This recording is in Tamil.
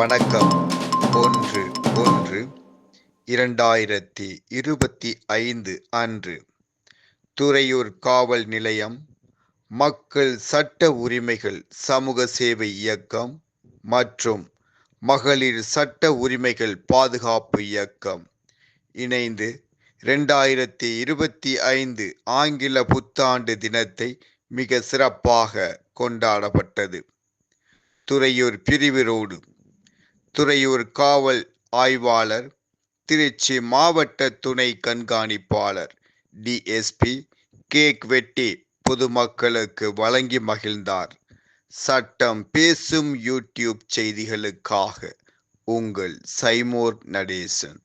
வணக்கம். ஒன்று ஒன்று இரண்டாயிரத்தி இருபத்தி ஐந்து அன்று. துறையூர் காவல் நிலையம் மக்கள் சட்ட உரிமைகள் சமூக சேவை இயக்கம் மற்றும் மகளிர் சட்ட உரிமைகள் பாதுகாப்பு இயக்கம். இணைந்து ரெண்டாயிரத்தி இருபத்தி ஐந்து ஆங்கில புத்தாண்டு தினத்தை மிக சிறப்பாக கொண்டாடப்பட்டது. துறையூர் பிரிவு ரோடு. துறையூர் காவல் ஆய்வாளர் திருச்சி மாவட்ட துணை கண்காணிப்பாளர் டிஎஸ்பி கேக் வெட்டி பொதுமக்களுக்கு வழங்கி மகிழ்ந்தார். சட்டம் பேசும் யூடியூப் செய்திகளுக்காக உங்கள் சைமோர் நடேசன்.